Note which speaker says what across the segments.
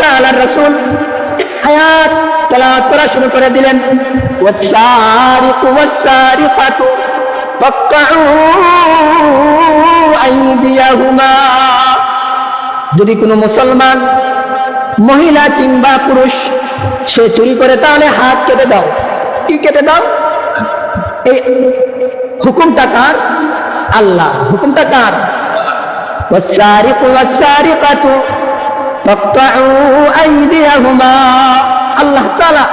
Speaker 1: তাআলার রাসূল আয়াত তেলাওয়াত করা শুরু করে দিলেন ওয়াসারিকু ওয়াসারিকাতু ফাকতাউ আইদিয়াহুমা যদি কোনো মুসলমান মহিলা কিংবা পুরুষ সে চুরি করে তাহলে হাত কেটে দাও কি কেটে দাও এই হুকুমটা কার আল্লাহ হুকুমটা কার والسارق والسارقة فاقطعوا أيديهما আল্লাহ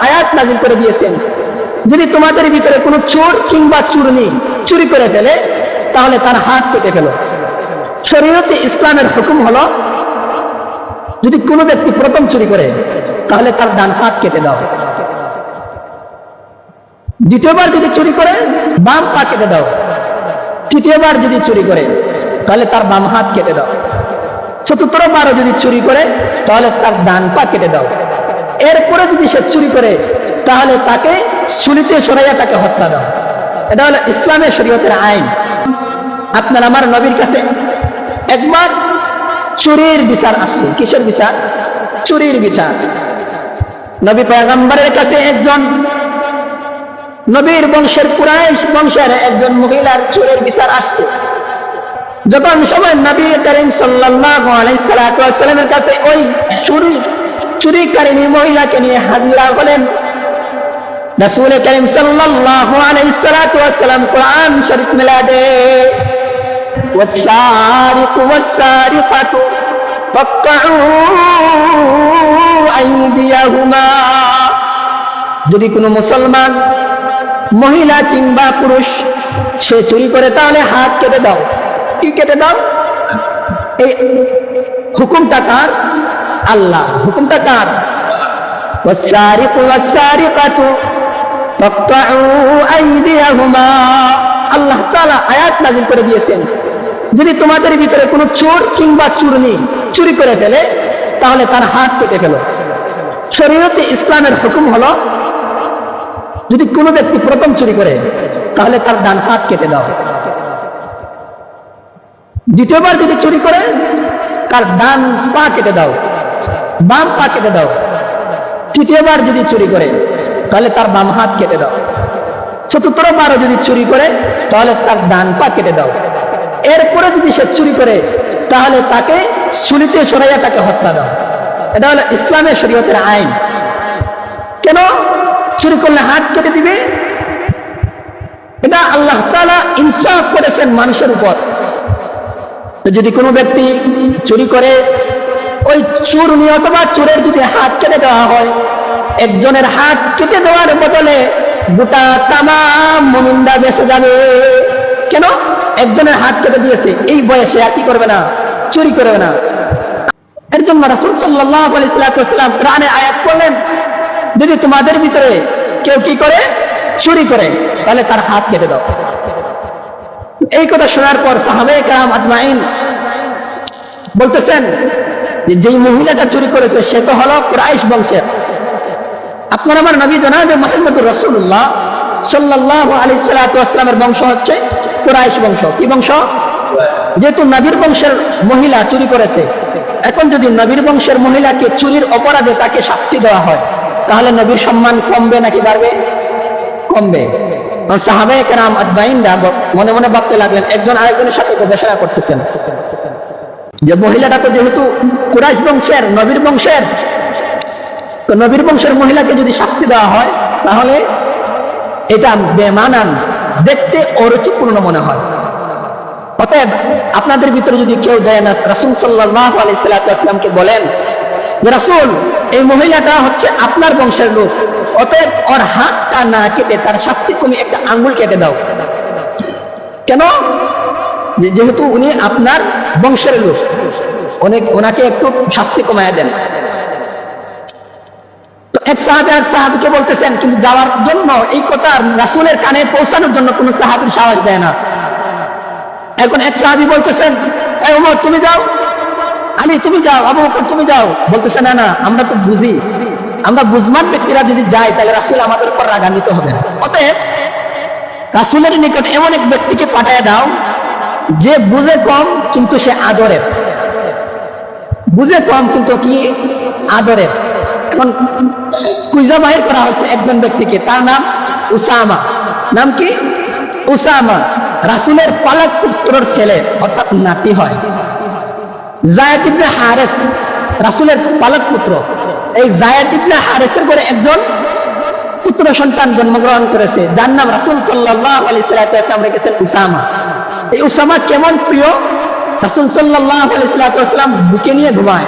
Speaker 1: আয়াত নাযিল করে দিয়েছেন। যদি তোমাদের ভিতরে কোনো চোর কিংবা চুরনি চুরি করে ফেলে, তাহলে তার হাত কেটে ফেলো। শরীয়তে ইসলামের হুকুম হলো, যদি কোনো ব্যক্তি প্রথম চুরি করে, তাহলে তার ডান হাত কেটে দাও। দ্বিতীয়বার যদি চুরি করে, বাম পা কেটে দাও। তৃতীয়বার যদি চুরি করে, তাহলে তার বাম হাত কেটে দাও। চতুর্থবারও যদি চুরি করে, তাহলে তার ডান পা কেটে দাও। এরপরে যদি সে চুরি করে, তাহলে তাকে চুলিতে সরাইয়া তাকে হত্যা দাও। এটা হলো ইসলামের শরীয়তের আইন। আপনার আমার নবীর কাছে একবার চুরির বিচার আসছে। কিসের বিচার? চুরির বিচার। নবী পয়গম্বরের কাছে একজন নবীর বংশের কুরাইশ বংশের একজন মহিলার চুরির বিচার আসছে। যখন সবাই নবী করিম সাল্লাল্লাহু আলাইহি সাল্লামের কাছে ওই চুরি চুরিকারিনী মহিলাকে নিয়ে হাজিরা হলেন রাসূল করিম সাল্লাল্লাহু আলাইহি সাল্লাম কোরআন শরীফ মিলা দে والسارق والسارقة فاقطعوا أيديهما যদি কোনো মুসলমান মহিলা কিংবা পুরুষ সে চুরি করে তাহলে হাত কেটে দাও কি কেটে দাও এই হুকুমটা কার আল্লাহ হুকুমটা কার والسارق والسارقة فاقطعوا أيديهما আল্লাহ তাআলা আয়াত নাযিল করে দিয়েছেন যদি তোমাদের ভিতরে কোনো চোর কিংবা চুরনি চুরি করে ফেলে তাহলে তার হাত কেটে ফেলো শরীয়তে ইসলামের হুকুম হলো যদি কোনো ব্যক্তি প্রথম চুরি করে তাহলে তার ডান হাত কেটে দাও দ্বিতীয়বার যদি চুরি করে তার ডান পা কেটে দাও, বাম পা কেটে দাও, তৃতীয়বার যদি চুরি করে, তাহলে তার বাম হাত কেটে দাও। চতুর্থবারও যদি চুরি করে, তাহলে তার ডান পা কেটে দাও। এরপরে যদি সে চুরি করে, তাহলে তাকে চুলিতে সরাইয়া তাকে হত্যা দাও। এটা হলো ইসলামের শরীয়তের আইন। কেন? চুরি করলে হাত কেটে দিবে। এটা আল্লাহ তালা ইনসাফ করেছেন মানুষের উপর। যদি কোনো ব্যক্তি চুরি করে, ওই চুর নিয়ে অথবা চোরের যদি হাত কেটে দেওয়া হয়। একজনের হাত কেটে দেওয়ার বদলে গোটা তামাম মনুন্দা বেসে যাবে। কেন? একজনের হাত কেটে দিয়েছে, এই বয়সে আর কি করবে না? চুরি করবে না। এর জন্য রাসুল সাল্লাহ আলাইসালাম প্রাণে আয়াত করলেন, যদি তোমাদের ভিতরে কেউ কি করে? চুরি করে, তাহলে তার হাত কেটে দাও। এই কথা শোনার পর সাহাবে বলতেছেন যে মহিলাটা চুরি করেছে, সে তো হলো কুরাইশ বংশের। আপনার আমার নবী জনাবে মোহাম্মদ রসুল্লাহ সাল্লাহ আলী সালাতামের বংশ হচ্ছে বংশ। কি বংশ? যেহেতু নবীর বংশের মহিলা চুরি করেছে, এখন যদি নবীর বংশের মহিলাকে চুরির অপরাধে তাকে শাস্তি দেওয়া হয়, তাহলে নবীর সম্মান কমবে নাকি বাড়বে? কমবে। আদবাইনরা মনে মনে ভাবতে লাগলেন, একজন আরেকজনের সাথে গবেষণা করতেছেন। যে মহিলাটা তো যেহেতু কুরাইশ বংশের, নবীর বংশের নবীর বংশের মহিলাকে যদি শাস্তি দেওয়া হয়, তাহলে এটা বেমানান, দেখতে অরুচিপূর্ণ মনে হয়। অতএব আপনাদের ভিতরে যদি কেউ যায় না, রাসুল সাল্লাহ আলাইসাল্লামকে বলেন যে রাসুল, এই মহিলাটা হচ্ছে আপনার বংশের লোক। অতএব ওর হাতটা না কেটে তার শাস্তি তুমি একটা আঙ্গুল কেটে দাও। কেন? যেহেতু উনি আপনার বংশের লোক, অনেক ওনাকে একটু শাস্তি কমায় দেন। তো এক সাহাবে এক সাহাবিকে বলতেছেন, কিন্তু যাওয়ার জন্য এই কথা রাসুলের কানে পৌঁছানোর জন্য কোনো সাহাবির সাহস দেয় না। এখন এক সাহাবি বলতেছেন তুমি যাও। আলী, তুমি যাও, আবু তুমি যাও। বলতেছে, না না, আমরা তো বুঝি। আমরা বুঝমান ব্যক্তিরা যদি যাই তাহলে রাসুল আমাদের উপর রাগান্বিত হবে। অতএব, রাসুলের নিকট এমন এক ব্যক্তিকে পাঠায় দাও, যে বুঝে কম, কিন্তু সে আদরের। বুঝে কম, কিন্তু কি? আদরের। এখন কুইজা বাহির করা হয়েছে একজন ব্যক্তিকে, তার নাম উসামা। নাম কি? উসামা। রাসুলের পালক পুত্রর ছেলে, অর্থাৎ নাতি হয়। জায়দ ইবনে হারেস পালক পুত্র। এই জায়দ ইবনে হারেসের একজন পুত্র সন্তান জন্মগ্রহণ করেছে, যার নাম রেখেছেন উসামা। এই উসামা কেমন প্রিয়? রাসুল বুকে নিয়ে ঘুমায়।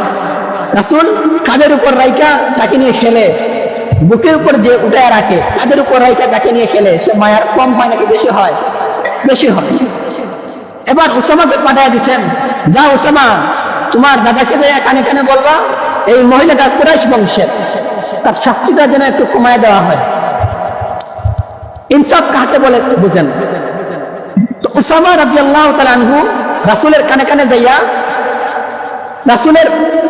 Speaker 1: রাসুল কাদের উপর রাইকা তাকে নিয়ে খেলে। বুকের উপর যে উঠায় রাখে কাদের উপর রাইকা তাকে নিয়ে খেলে। সে মায়ার কম হয় নাকি বেশি হয়? বেশি হয়। এবার উসামাকে পাঠিয়ে দিচ্ছেন, যা উসামা তোমার দাদাকে যে কানে কানে বলবা, এই মহিলাটা কুরাইশ বংশের। তার শাস্তিটা যেন একটু কমায় দেওয়া হয়। ইনসাফ কাহাকে বলে বুঝেন? তো রাজি আল্লাহ আনহু রাসুলের কানে কানে যাইয়া রাসুলের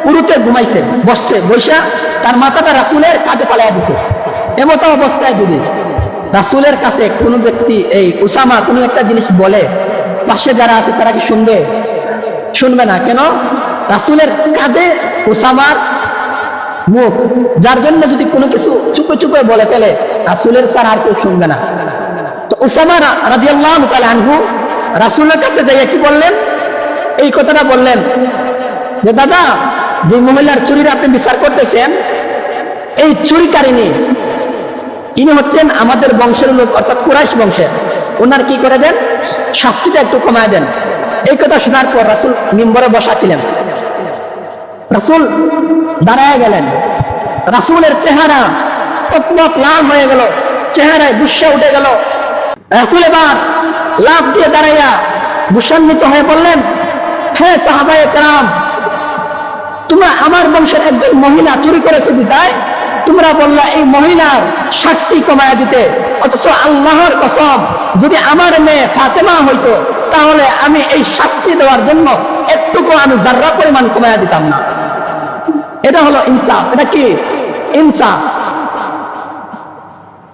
Speaker 1: উরুতে ঘুমাইছে, বসছে বৈশা তার মাথাটা রাসুলের কাঁধে পালাইয়া দিছে। এমতো অবস্থায় যদি রাসুলের কাছে কোনো ব্যক্তি, এই উসামা কোনো একটা জিনিস বলে, পাশে যারা আছে তারা কি শুনবে? শুনবে না। কেন? রাসুলের কাঁধে উসামার মুখ, যার জন্য যদি কোনো কিছু চুপে চুপে বলে ফেলে, রাসুলের স্যার আর কেউ শুনবে না। তো উসামা রাজিয়াল্লাহ আনহু রাসুলের কাছে যাইয়া কি বললেন? এই কথাটা বললেন যে, দাদা, যে মহিলার চুরির আপনি বিচার করতেছেন, এই চুরিকারিনী ইনি হচ্ছেন আমাদের বংশের লোক, অর্থাৎ কুরাইশ বংশের। ওনার কি করে দেন? শাস্তিটা একটু কমায় দেন। এই কথা শোনার পর রাসুল মিম্বরে বসা ছিলেন। রাসুল দাঁড়ায় গেলেন। রাসুলের চেহারা টকমক লাল হয়ে গেল, চেহারায় গুসা উঠে গেল। রাসুল এবার লাভ দিয়ে দাঁড়াইয়া গুসান্বিত হয়ে বললেন, হে সাহাবায়ে কারাম, তোমরা আমার বংশের একজন মহিলা চুরি করেছে বিদায়। তোমরা বললা, এই মহিলার শাস্তি কমায় দিতে, অথচ আল্লাহর কসম, যদি আমার মেয়ে ফাতেমা হইতো, তাহলে আমি এই শাস্তি দেওয়ার জন্য একটুকু আমি যার্রা পরিমাণ কমায় দিতাম না। এটা হলো ইনসাফ। এটা কি? ইনসাফ।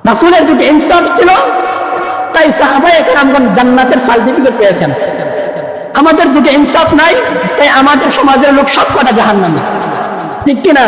Speaker 1: রাসুলের যদি ইনসাফ ছিল। তাই সাহাবাই একরামগণ জান্নাতের সার্টিফিকেট পেয়েছেন। আমাদের যদি ইনসাফ নাই, তাই আমাদের সমাজের লোক সব কটা জাহান্ন ঠিক কিনা?